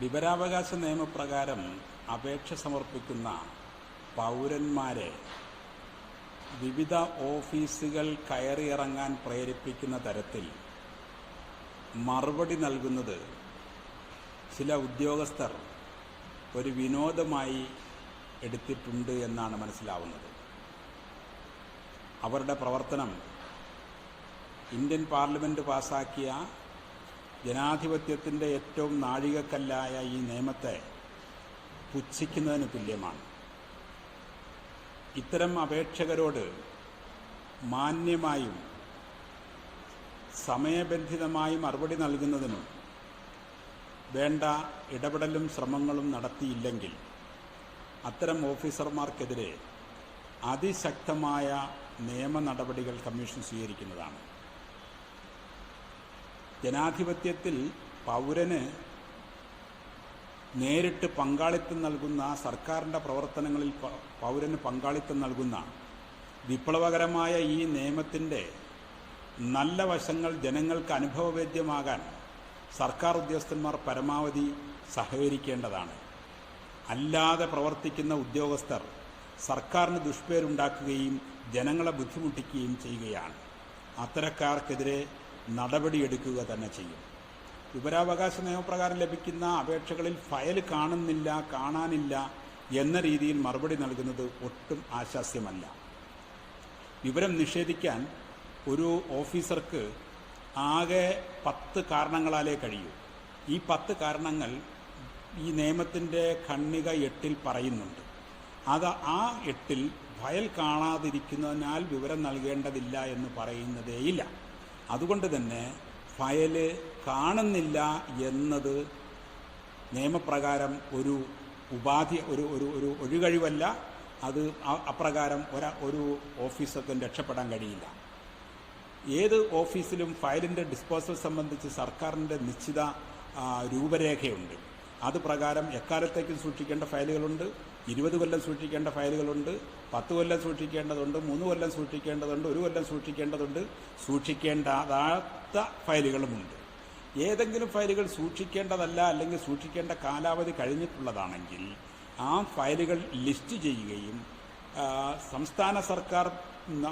വിവരാവകാശ നിയമപ്രകാരം അപേക്ഷ സമർപ്പിക്കുന്ന പൗരന്മാരെ വിവിധ ഓഫീസുകൾ കയറിയിറങ്ങാൻ പ്രേരിപ്പിക്കുന്ന തരത്തിൽ മറുപടി നൽകുന്നത് ചില ഉദ്യോഗസ്ഥർ ഒരു വിനോദമായി എടുത്തിട്ടുണ്ട് എന്നാണ് മനസ്സിലാവുന്നത്. അവരുടെ പ്രവർത്തനം ഇന്ത്യൻ പാർലമെന്റ് പാസാക്കിയ ജനാധിപത്യത്തിന്റെ ഏറ്റവും നാഴികക്കല്ലായ ഈ നിയമത്തെ പുച്ഛിക്കുന്നതിന് തുല്യമാണ്. ഇത്തരം അപേക്ഷകരോട് മാന്യമായും സമയബന്ധിതമായി മറുപടി നൽകുന്നതിനും വേണ്ട ഇടപെടലും ശ്രമങ്ങളും നടത്തിയില്ലെങ്കിൽ അത്തരം ഓഫീസർമാർക്കെതിരെ അതിശക്തമായ നിയമ നടപടികൾ കമ്മീഷൻ സ്വീകരിക്കുന്നതാണ്. ജനാധിപത്യത്തിൽ പൗരന് നേരിട്ട് പങ്കാളിത്തം നൽകുന്ന സർക്കാരിന്റെ പ്രവർത്തനങ്ങളിൽ പൗരന് പങ്കാളിത്തം നൽകുന്ന വിപ്ലവകരമായ ഈ നിയമത്തിന്റെ നല്ല വശങ്ങൾ ജനങ്ങൾക്ക് അനുഭവവേദ്യമാകാൻ സർക്കാർ ഉദ്യോഗസ്ഥന്മാർ പരമാവധി സഹകരിക്കേണ്ടതാണ്. അല്ലാതെ പ്രവർത്തിക്കുന്ന ഉദ്യോഗസ്ഥർ സർക്കാരിന് ദുഷ്പേരുണ്ടാക്കുകയും ജനങ്ങളെ ബുദ്ധിമുട്ടിക്കുകയും ചെയ്യുകയാണ്. അത്തരക്കാർക്കെതിരെ നടപടിയെടുക്കുക തന്നെ ചെയ്യും. വിവരാവകാശ നിയമപ്രകാരം ലഭിക്കുന്ന അപേക്ഷകളിൽ ഫയൽ കാണുന്നില്ല കാണാനില്ല എന്ന രീതിയിൽ മറുപടി നൽകുന്നത് ഒട്ടും ആശാസ്യമല്ല. വിവരം നിഷേധിക്കാൻ ഒരു ഓഫീസർക്ക് ആകെ പത്ത് കാരണങ്ങളാലേ കഴിയൂ. ഈ പത്ത് കാരണങ്ങൾ ഈ നിയമത്തിന്റെ ഖണ്ണിക എട്ടിൽ പറയുന്നുണ്ട്. അത് ആ എട്ടിൽ ഫയൽ കാണാതിരിക്കുന്നതിനാൽ വിവരം നൽകേണ്ടതില്ല എന്ന് പറയുന്നതേയില്ല. അതുകൊണ്ട് തന്നെ ഫയൽ കാണുന്നില്ല എന്നത് നിയമപ്രകാരം ഒരു ഉപാധി ഒരു ഒരു ഒരു ഒഴികഴിവല്ല. അത് അപ്രകാരം ഒരാ ഒരു ഓഫീസർക്കും രക്ഷപ്പെടാൻ കഴിയില്ല. ഏത് ഓഫീസിലും ഫയലിന്റെ ഡിസ്പോസൽ സംബന്ധിച്ച് സർക്കാരിന്റെ നിശ്ചിത രൂപരേഖയുണ്ട്. അത് പ്രകാരം എക്കാലത്തേക്കും സൂക്ഷിക്കേണ്ട ഫയലുകളുണ്ട്. ഇരുപത് കൊല്ലം സൂക്ഷിക്കേണ്ട ഫയലുകളുണ്ട് പത്ത് കൊല്ലം സൂക്ഷിക്കേണ്ടതുണ്ട് മൂന്ന് കൊല്ലം സൂക്ഷിക്കേണ്ടതുണ്ട് ഒരു കൊല്ലം സൂക്ഷിക്കേണ്ടതുണ്ട് സൂക്ഷിക്കേണ്ടാത്ത ഫയലുകളുമുണ്ട്. ഏതെങ്കിലും ഫയലുകൾ സൂക്ഷിക്കേണ്ടതല്ല അല്ലെങ്കിൽ സൂക്ഷിക്കേണ്ട കാലാവധി കഴിഞ്ഞിട്ടുള്ളതാണെങ്കിൽ ആ ഫയലുകൾ ലിസ്റ്റ് ചെയ്യുകയും സംസ്ഥാന സർക്കാർ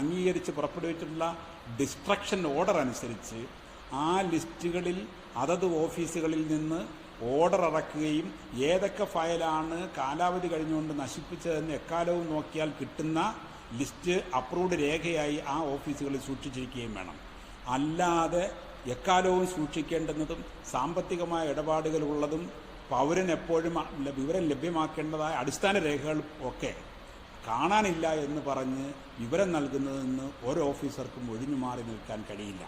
അംഗീകരിച്ച് പുറപ്പെടുവിച്ചിട്ടുള്ള ഡിസ്ട്രക്ഷൻ ഓർഡർ അനുസരിച്ച് ആ ലിസ്റ്റുകളിൽ അതത് ഓഫീസുകളിൽ നിന്ന് ഓർഡർ ഇറക്കുകയും ഏതൊക്കെ ഫയലാണ് കാലാവധി കഴിഞ്ഞുകൊണ്ട് നശിപ്പിച്ചതെന്ന് എക്കാലവും നോക്കിയാൽ കിട്ടുന്ന ലിസ്റ്റ് അപ്രൂവ്ഡ് രേഖയായി ആ ഓഫീസുകളിൽ സൂക്ഷിച്ചിരിക്കുകയും വേണം. അല്ലാതെ എക്കാലവും സൂക്ഷിക്കേണ്ടുന്നതും സാമ്പത്തികമായ ഇടപാടുകളുള്ളതും പൗരൻ എപ്പോഴും വിവരം ലഭ്യമാക്കേണ്ടതായ അടിസ്ഥാന രേഖകൾ ഒക്കെ കാണാനില്ല എന്ന് പറഞ്ഞ് വിവരം നൽകുന്നതെന്ന് ഒരു ഓഫീസർക്കും ഒഴിഞ്ഞു മാറി നിൽക്കാൻ കഴിയില്ല.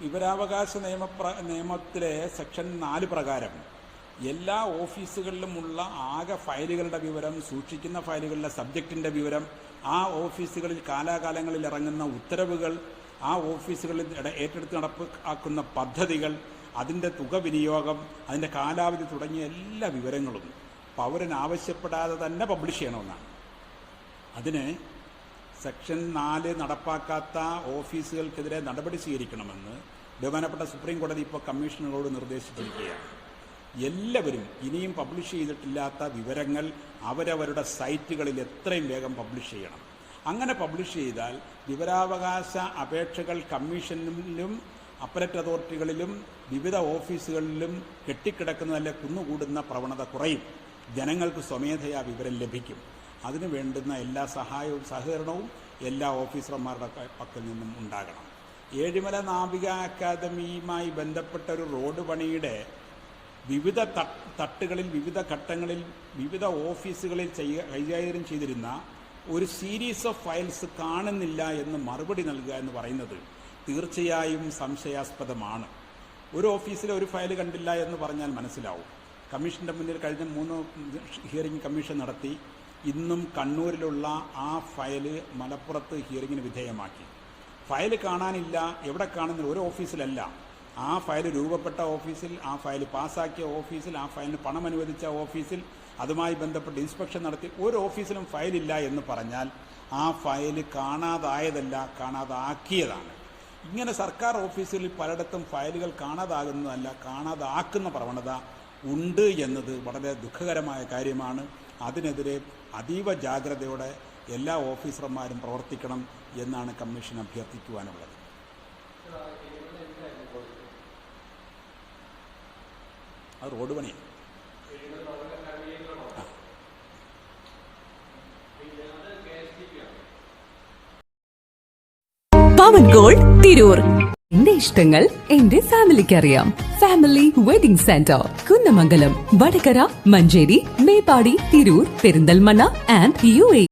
വിവരാവകാശ നിയമ നിയമത്തിലെ സെക്ഷൻ നാല് പ്രകാരം എല്ലാ ഓഫീസുകളിലുമുള്ള ആകെ ഫയലുകളുടെ വിവരം സൂക്ഷിക്കുന്ന ഫയലുകളുടെ സബ്ജക്റ്റിന്റെ വിവരം ആ ഓഫീസുകളിൽ കാലാകാലങ്ങളിൽ ഇറങ്ങുന്ന ഉത്തരവുകൾ ആ ഓഫീസുകളിൽ ഏറ്റെടുത്ത് നടപ്പാക്കുന്ന പദ്ധതികൾ അതിന്റെ തുക വിനിയോഗം അതിന്റെ കാലാവധി തുടങ്ങിയ എല്ലാ വിവരങ്ങളും പൗരൻ ആവശ്യപ്പെടാതെ തന്നെ പബ്ലിഷ് ചെയ്യണമെന്നാണ്. അതിന് സെക്ഷൻ നാല് നടപ്പാക്കാത്ത ഓഫീസുകൾക്കെതിരെ നടപടി സ്വീകരിക്കണമെന്ന് ബഹുമാനപ്പെട്ട സുപ്രീം കോടതി ഇപ്പോൾ കമ്മീഷണറോട് നിർദ്ദേശിച്ചിരിക്കുകയാണ്. എല്ലാവരും ഇനിയും പബ്ലിഷ് ചെയ്തിട്ടില്ലാത്ത വിവരങ്ങൾ അവരവരുടെ സൈറ്റുകളിൽ എത്രയും വേഗം പബ്ലിഷ് ചെയ്യണം. അങ്ങനെ പബ്ലിഷ് ചെയ്താൽ വിവരാവകാശ അപേക്ഷകൾ കമ്മീഷനിലും അപ്പലറ്റ് അതോറിറ്റികളിലും വിവിധ ഓഫീസുകളിലും കെട്ടിക്കിടക്കുന്നതല്ല കുന്നുകൂടുന്ന പ്രവണത കുറയും. ജനങ്ങൾക്ക് സ്വമേധയാ വിവരം ലഭിക്കും. അതിനു വേണ്ടുന്ന എല്ലാ സഹായവും സഹകരണവും എല്ലാ ഓഫീസർമാരുടെ പക്കൽ നിന്നും ഉണ്ടാകണം. ഏഴിമല നാവിക അക്കാദമിയുമായി ബന്ധപ്പെട്ട ഒരു റോഡ് പണിയുടെ വിവിധ തട്ടുകളിൽ വിവിധ ഘട്ടങ്ങളിൽ വിവിധ ഓഫീസുകളിൽ ചെയ്യ കൈകാര്യം ചെയ്തിരുന്ന ഒരു സീരീസ് ഓഫ് ഫയൽസ് കാണുന്നില്ല എന്ന് മറുപടി നൽകുക എന്ന് പറയുന്നത് തീർച്ചയായും സംശയാസ്പദമാണ് ഒരു ഓഫീസിലെ ഒരു ഫയൽ കണ്ടില്ല എന്ന് പറഞ്ഞാൽ മനസ്സിലാവും കമ്മീഷന്റെ മുന്നിൽ കഴിഞ്ഞ മൂന്ന് ഹിയറിംഗ് കമ്മീഷൻ നടത്തി ഇന്നും കണ്ണൂരിലുള്ള ആ ഫയൽ മലപ്പുറത്ത് ഹിയറിങ്ങിന് വിധേയമാക്കി ഫയൽ കാണാനില്ല എവിടെ കാണുന്നില്ല ഒരു ഓഫീസിലല്ല. ആ ഫയൽ രൂപപ്പെട്ട ഓഫീസിൽ ആ ഫയൽ പാസ്സാക്കിയ ഓഫീസിൽ ആ ഫയലിന് പണം അനുവദിച്ച ഓഫീസിൽ അതുമായി ബന്ധപ്പെട്ട് ഇൻസ്പെക്ഷൻ നടത്തി ഒരു ഓഫീസിലും ഫയലില്ല എന്ന് പറഞ്ഞാൽ ആ ഫയൽ കാണാതായതല്ല കാണാതാക്കിയതാണ്. ഇങ്ങനെ സർക്കാർ ഓഫീസുകളിൽ പലയിടത്തും ഫയലുകൾ കാണാതാകുന്നതല്ല കാണാതാക്കുന്ന പ്രവണത ഉണ്ട് എന്നത് വളരെ ദുഃഖകരമായ കാര്യമാണ്. അതിനെതിരെ അതീവ ജാഗ്രതയോടെ എല്ലാ ഓഫീസർമാരും പ്രവർത്തിക്കണം എന്നാണ് കമ്മീഷൻ അഭ്യർത്ഥിക്കുവാനുള്ളത്. അത് റോഡ് പണിയാണ് പവൻ ഗോൾഡ് തിരൂർ എന്റെ ഇഷ്ടങ്ങൾ എന്റെ ഫാമിലിക്ക് അറിയാം family wedding centre Kunnamangalam Vadakara Manjeri Meppadi Tirur Perinthalmanna and U A